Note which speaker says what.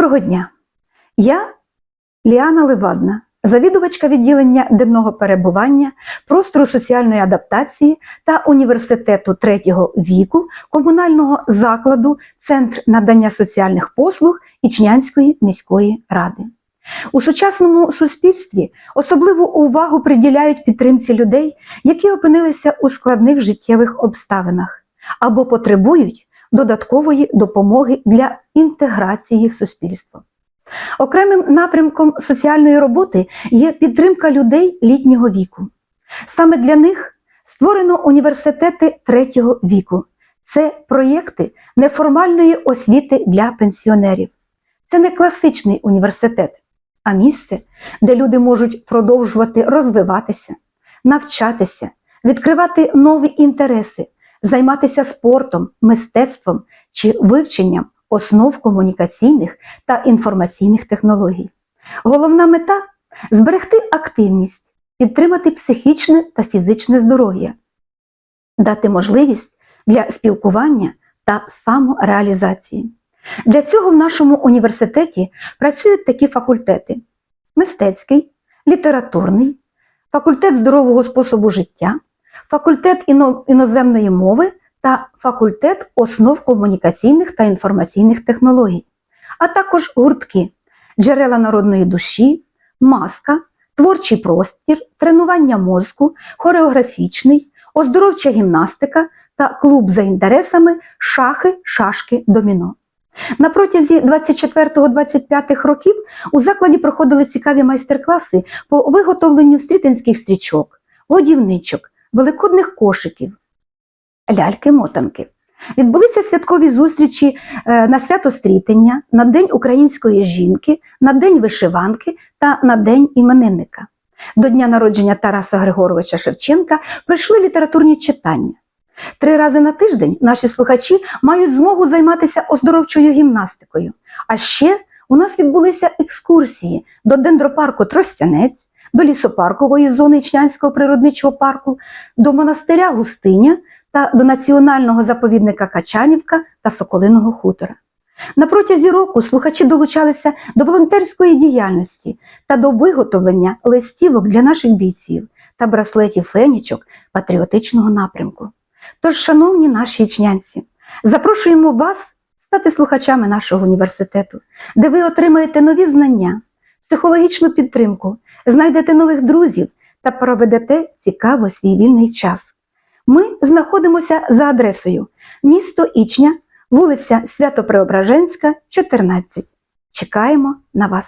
Speaker 1: Доброго дня! Я Ліана Левадна, завідувачка відділення денного перебування, простору соціальної адаптації та університету третього віку комунального закладу Центр надання соціальних послуг Ічнянської міської ради. У сучасному суспільстві особливу увагу приділяють підтримці людей, які опинилися у складних життєвих обставинах або потребують додаткової допомоги для інтеграції в суспільство. Окремим напрямком соціальної роботи є підтримка людей літнього віку. Саме для них створено університети третього віку. Це проєкти неформальної освіти для пенсіонерів. Це не класичний університет, а місце, де люди можуть продовжувати розвиватися, навчатися, відкривати нові інтереси, займатися спортом, мистецтвом чи вивченням основ комунікаційних та інформаційних технологій. Головна мета зберегти активність, підтримати психічне та фізичне здоров'я, дати можливість для спілкування та самореалізації. Для цього в нашому університеті працюють такі факультети: мистецький, літературний, факультет здорового способу життя, факультет іноземної мови та факультет основ комунікаційних та інформаційних технологій, а також гуртки, джерела народної душі, маска, творчий простір, тренування мозку, хореографічний, оздоровча гімнастика та клуб за інтересами шахи, шашки, доміно. На протязі 24-25 років у закладі проходили цікаві майстер-класи по виготовленню стрітинських стрічок, годівничок, великодних кошиків, ляльки-мотанки. Відбулися святкові зустрічі е, на свято стрітення, на День української жінки, на День вишиванки та на День іменинника. До дня народження Тараса Григоровича Шевченка прийшли літературні читання. Три рази на тиждень наші слухачі мають змогу займатися оздоровчою гімнастикою. А ще у нас відбулися екскурсії до дендропарку Тростянець, до лісопаркової зони Ічнянського природничого парку, до монастиря Густиня та до національного заповідника Качанівка та Соколиного хутора. На протязі року слухачі долучалися до волонтерської діяльності та до виготовлення листівок для наших бійців та браслетів фенічок патріотичного напрямку. Тож, шановні наші ічнянці, запрошуємо вас стати слухачами нашого університету, де ви отримаєте нові знання, психологічну підтримку, знайдете нових друзів та проведете цікаво свій вільний час. Ми знаходимося за адресою місто Ічня, вулиця Свято-Преображенська, 14. Чекаємо на вас.